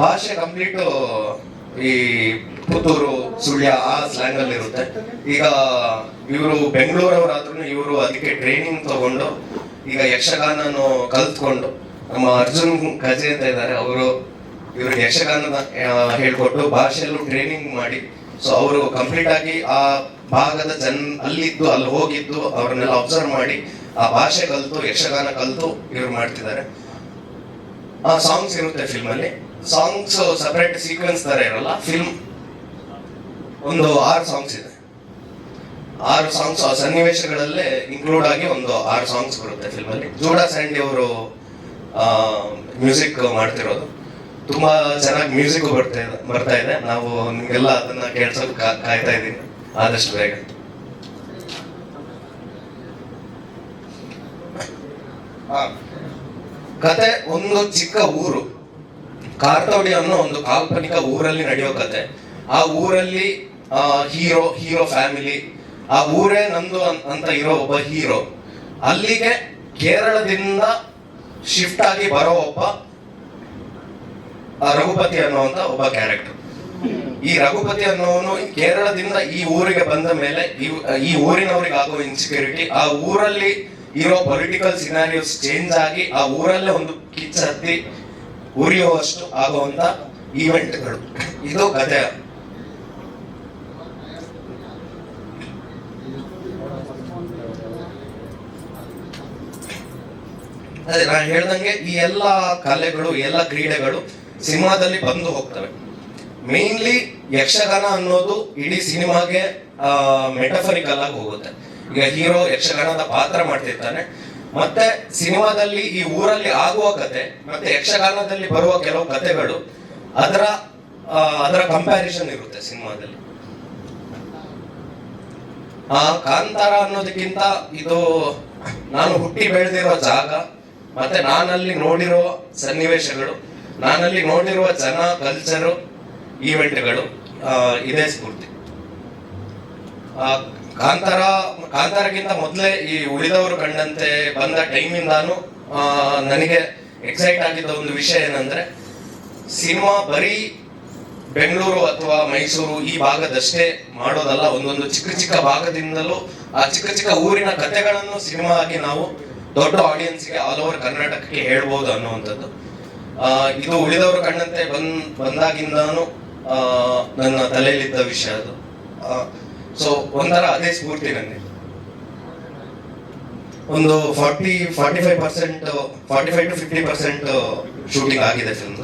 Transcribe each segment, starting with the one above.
ಭಾಷೆ ಕಂಪ್ಲೀಟ್ ಈ ಪುತ್ತೂರು, ಸುಳ್ಯ ಆ ಸ್ಲ್ಯಾಂಗ್ ಅಲ್ಲಿ ಇರುತ್ತೆ. ಈಗ ಇವರು ಬೆಂಗಳೂರವರಾದ್ರೂ ಇವರು ಅದಕ್ಕೆ ಟ್ರೈನಿಂಗ್ ತಗೊಂಡು, ಈಗ ಯಕ್ಷಗಾನ ಕಲ್ತ್ಕೊಂಡು, ನಮ್ಮ ಅರ್ಜುನ್ ಖಜೆ ಅಂತ ಇದ್ದಾರೆ ಅವರು ಇವರು ಯಕ್ಷಗಾನ ಹೇಳ್ಕೊಟ್ಟು ಭಾಷೆಯಲ್ಲೂ ಟ್ರೈನಿಂಗ್ ಮಾಡಿ ಸೊ ಅವರು ಕಂಪ್ಲೀಟ್ ಆಗಿ ಆ ಭಾಗದ ಜನ್ ಅಲ್ಲಿದ್ದು, ಅಲ್ಲಿ ಹೋಗಿದ್ದು, ಅವ್ರನ್ನೆಲ್ಲ ಅಬ್ಸರ್ವ್ ಮಾಡಿ, ಆ ಭಾಷೆ ಕಲ್ತು, ಯಕ್ಷಗಾನ ಕಲ್ತು ಇವ್ರು ಮಾಡ್ತಿದ್ದಾರೆ. ಆ ಸಾಂಗ್ಸ್ ಇರುತ್ತೆ ಫಿಲ್ಮ್ ಅಲ್ಲಿ. ಸಾಂಗ್ಸ್ ಸಪರೇಟ್ ಸೀಕ್ವೆನ್ಸ್ ತರ ಇರಲ್ಲ ಫಿಲ್ಮ್ ಒಂದು ಆರು ಸಾಂಗ್ಸ್ ಇದೆ. ಆರು ಸಾಂಗ್ಸ್ ಆ ಸನ್ನಿವೇಶಗಳಲ್ಲೇ ಇನ್ಕ್ಲೂಡ್ ಆಗಿ ಒಂದು ಆರು ಸಾಂಗ್ಸ್ ಬರುತ್ತೆ ಫಿಲ್ಮ್ ಅಲ್ಲಿ ಜೋಡಾ ಸ್ಯಾಂಡಿ ಅವರು ಮ್ಯೂಸಿಕ್ ಮಾಡ್ತಿರೋದು. ತುಂಬಾ ಚೆನ್ನಾಗಿ ಮ್ಯೂಸಿಕ್ ಬರ್ತಾ ಇದೆ ಬರ್ತಾ ಇದೆ. ನಾವು ನಿಮ್ಗೆಲ್ಲ ಅದನ್ನ ಕೇಳಿಸೋದು ಕಾಯ್ತಾ ಇದ್ದೀನಿ. ಆದಷ್ಟು ಬೇಗ. ಕತೆ ಒಂದು ಚಿಕ್ಕ ಊರು. ಕಾರ್ತೋಡಿ ಅನ್ನೋ ಒಂದು ಕಾಲ್ಪನಿಕ ಊರಲ್ಲಿ ನಡೆಯೋ ಕತೆ. ಆ ಊರಲ್ಲಿ ಹೀರೋ ಹೀರೋ ಫ್ಯಾಮಿಲಿ, ಆ ಊರೇ ನಂದು ಅಂತ ಇರೋ ಒಬ್ಬ ಹೀರೋ. ಅಲ್ಲಿಗೆ ಕೇರಳದಿಂದ ಶಿಫ್ಟ್ ಆಗಿ ಬರೋ ಒಬ್ಬ ರಘುಪತಿ ಅನ್ನುವಂತ ಒಬ್ಬ ಕ್ಯಾರೆಕ್ಟರ್ ಈ ರಘುಪತಿ ಅನ್ನೋನು ಕೇರಳದಿಂದ ಈ ಊರಿಗೆ ಬಂದ ಮೇಲೆ ಈ- ಈ ಊರಿನವರಿಗೆ ಆಗೋ ಇನ್ಸೆಕ್ಯೂರಿಟಿ ಆ ಊರಲ್ಲಿ ಇರೋ ಪೊಲಿಟಿಕಲ್ ಸಿನಾರಿಯೋಸ್ ಚೇಂಜ್ ಆಗಿ ಆ ಊರಲ್ಲೇ ಒಂದು ಕಿಚ್ಚ ಹತ್ತಿ ಉರಿಯುವಷ್ಟು ಆಗುವಂತ ಈವೆಂಟ್ಗಳು ಇದು ಕಥೆ. ಅದೇ ನಾನು ಹೇಳ್ದಂಗೆ ಈ ಎಲ್ಲ ಕಲೆಗಳು, ಎಲ್ಲ ಕ್ರೀಡೆಗಳು ಸಿನಿಮಾದಲ್ಲಿ ಬಂದು ಹೋಗ್ತವೆ. ಮೇನ್ಲಿ ಯಕ್ಷಗಾನ ಅನ್ನೋದು ಇಡೀ ಸಿನಿಮಾಗೆ ಮೆಟಫರಿಕಲ್ ಆಗಿ ಹೋಗುತ್ತೆ. ಈಗ ಹೀರೋ ಯಕ್ಷಗಾನದ ಪಾತ್ರ ಮಾಡ್ತಿರ್ತಾನೆ. ಮತ್ತೆ ಸಿನಿಮಾದಲ್ಲಿ ಈ ಊರಲ್ಲಿ ಆಗುವ ಕತೆ, ಮತ್ತೆ ಯಕ್ಷಗಾನದಲ್ಲಿ ಬರುವ ಕೆಲವು ಕತೆಗಳು, ಅದರ ಅದರ ಕಂಪ್ಯಾರಿಸನ್ ಇರುತ್ತೆ ಸಿನಿಮಾದಲ್ಲಿ. ಆ ಕಾಂತಾರ ಅನ್ನೋದಕ್ಕಿಂತ ಇದು ನಾನು ಹುಟ್ಟಿ ಬೆಳೆದಿರೋ ಜಾಗ, ಮತ್ತೆ ನಾನಲ್ಲಿ ನೋಡಿರೋ ಸನ್ನಿವೇಶಗಳು, ನಾನಲ್ಲಿ ನೋಡಿರುವ ಜನ ಕಲ್ಚರು ಈವೆಂಟ್ಗಳು ಇದೇ ಸ್ಫೂರ್ತಿ. ಕಾಂತಾರ, ಕಾಂತಾರಕ್ಕಿಂತ ಮೊದಲೇ ಈ ಉಳಿದವರು ಕಂಡಂತೆ ಬಂದ ಟೈಮಿಂದಾನು ನನಗೆ ಎಕ್ಸೈಟ್ ಆಗಿದ್ದ ಒಂದು ವಿಷಯ ಏನಂದ್ರೆ, ಸಿನಿಮಾ ಬರೀ ಬೆಂಗಳೂರು ಅಥವಾ ಮೈಸೂರು ಈ ಭಾಗದಷ್ಟೇ ಮಾಡೋದಲ್ಲ, ಒಂದೊಂದು ಚಿಕ್ಕ ಚಿಕ್ಕ ಭಾಗದಿಂದಲೂ ಆ ಚಿಕ್ಕ ಚಿಕ್ಕ ಊರಿನ ಕಥೆಗಳನ್ನು ಸಿನಿಮಾ ಆಗಿ ನಾವು ದೊಡ್ಡ ಆಡಿಯನ್ಸ್ಗೆ ಆಲ್ ಓವರ್ ಕರ್ನಾಟಕಕ್ಕೆ ಹೇಳ್ಬೋದು ಅನ್ನುವಂಥದ್ದು. ಇದು ಉಳಿದವರು ಕಂಡಂತೆ ಬಂದ್, ಬಂದಾಗಿಂದಾನು ನನ್ನ ತಲೆಯಲ್ಲಿದ್ದ ವಿಷಯ ಅದು. ಸೊ ಒಂಥರ ಅದೇ ಸ್ಫೂರ್ತಿ ನನಗೆ. ಒಂದು forty forty five percent, forty five to fifty percent shooting ಆಗಿದೆ ಫಿಲ್ಮ್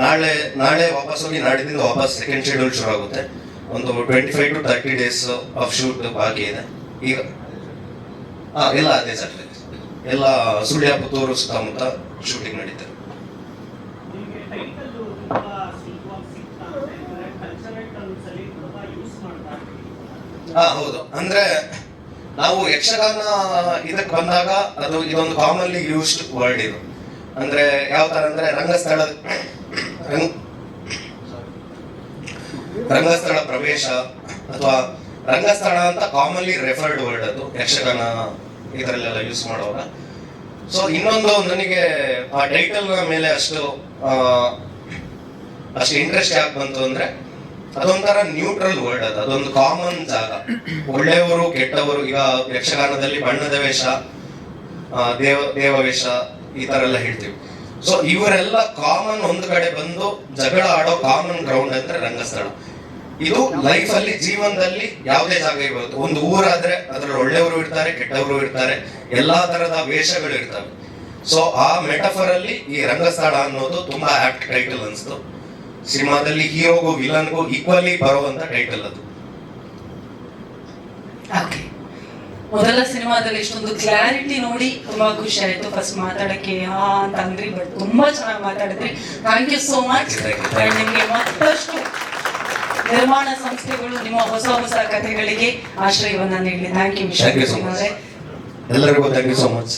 ನಾಳೆ ನಾಳೆ ವಾಪಸ್ ಹೋಗಿ ನಾಡಿದಿಂದ ವಾಪಸ್ ಸೆಕೆಂಡ್ ಶೆಡ್ಯೂಲ್ ಶುರು ಆಗುತ್ತೆ. ಒಂದು twenty five to thirty days of shoot ಬಾಕಿ ಇದೆ. ಈಗ ಹಾಂ ಎಲ್ಲ ಅದೇ ಸರ್. ಎಲ್ಲ ಸುಳ್ಯ ಪುತ್ತೂರು ಸುತ್ತಮುತ್ತ ಶೂಟಿಂಗ್ ನಡೀತದೆ ನಿಮಗೆ ಟೈಟಲ್ ತುಂಬಾ ಸುಲಭವಾಗಿ ಸಿಗ್ತಾ ಇದೆ ಕಲ್ಚರಲ್ ಟರ್ಮ್ಸ್ ಅಲ್ಲಿ ತುಂಬಾ ಯೂಸ್ ಮಾಡ್ತಾ ಹಾ, ಹೌದು. ಅಂದ್ರೆ ನಾವು ಯಕ್ಷಗಾನ ಇದಕ್ಕೆ ಬಂದಾಗ ಅದು ಇದೊಂದು ಕಾಮನ್ಲಿ ಯೂಸ್ಡ್ ವರ್ಡ್ ಇದು. ಅಂದ್ರೆ ಯಾವ ತರ ಅಂದ್ರೆ ರಂಗಸ್ಥಳ, ರಂಗ್- ರಂಗಸ್ಥಳ ಪ್ರವೇಶ ಅಥವಾ ರಂಗಸ್ಥಳ ಅಂತ ಕಾಮನ್ಲಿ ರೆಫರ್ಡ್ ವರ್ಡ್ ಅದು, ಯಕ್ಷಗಾನ ಇದರಲ್ಲೆಲ್ಲ ಯೂಸ್ ಮಾಡುವಾಗ. ಸೊ ಇನ್ನೊಂದು ನನಗೆ ಆ ಟೈಟಲ್ ಮೇಲೆ ಅಷ್ಟು ಅಷ್ಟು ಇಂಟ್ರೆಸ್ಟ್ ಯಾಕೆ ಬಂತು ಅಂದ್ರೆ ಅದೊಂಥರ ನ್ಯೂಟ್ರಲ್ ವರ್ಡ್ ಅದು. ಅದೊಂದು ಕಾಮನ್ ಜಾಗ. ಒಳ್ಳೆಯವರು, ಕೆಟ್ಟವರು, ಈಗ ಯಕ್ಷಗಾನದಲ್ಲಿ ಬಣ್ಣದ ವೇಷ ದೇವ ದೇವ ವೇಷ ಈ ತರ ಎಲ್ಲ ಹೇಳ್ತೀವಿ. ಸೊ ಇವರೆಲ್ಲ ಕಾಮನ್ ಒಂದು ಕಡೆ ಬಂದು ಜಗಳ ಆಡೋ ಕಾಮನ್ ಗ್ರೌಂಡ್ ಅಂದ್ರೆ ರಂಗಸ್ಥಳ. ಇದು ಲೈಫ್ ಅಲ್ಲಿ, ಜೀವನದಲ್ಲಿ ಯಾವುದೇ ಜಾಗ ಇರ್ಬೋದು. ಒಂದು ಊರಾದ್ರೆ ಅದ್ರಲ್ಲಿ ಒಳ್ಳೆಯವರು ಇರ್ತಾರೆ, ಕೆಟ್ಟವರು ಇರ್ತಾರೆ. ಎಲ್ಲಾ ತರದ ವೇಷಗಳು ಇರ್ತವೆ. ಸೊ ಆ ಮೆಟಫರ್ ಅಲ್ಲಿ ಈ ರಂಗಸ್ಥಳ ಅನ್ನೋದು ತುಂಬಾ ಆಪ್ಟ್ ಟೈಟಲ್ ಅನ್ಸ್ತು. ಸಿನಿಮಾದಲ್ಲಿ ಹೀರೋಗೂ ವಿಲನ್ಗೂ ಈಕ್ವಲಿ ಬರುವಂತ ಟೈಟಲ್ ಅದು. ಮೊದಲ ಸಿನಿಮಾದಲ್ಲಿ ಇಷ್ಟೊಂದು ಕ್ಲಾರಿಟಿ ನೋಡಿ ತುಂಬಾ ಖುಷಿ ಆಯ್ತು. ಫಸ್ಟ್ ಮಾತಾಡಕ್ಕೆ ಹಾ ಅಂತ ಅಂದ್ರಿ ಬಟ್ ತುಂಬಾ ಚೆನ್ನಾಗಿ ಮಾತಾಡಿದ್ರಿ. ಥ್ಯಾಂಕ್ ಯು ಸೋ ಮಚ್ ನಿಮ್ಗೆ ಮತ್ತಷ್ಟು ನಿರ್ಮಾಣ ಸಂಸ್ಥೆಗಳು ನಿಮ್ಮ ಹೊಸ ಹೊಸ ಕಥೆಗಳಿಗೆ ಆಶ್ರಯವನ್ನ ನೀಡಲಿ. Thank you. ಎಲ್ಲರಿಗೂ ಥ್ಯಾಂಕ್ ಯು ಸೋ ಮಚ್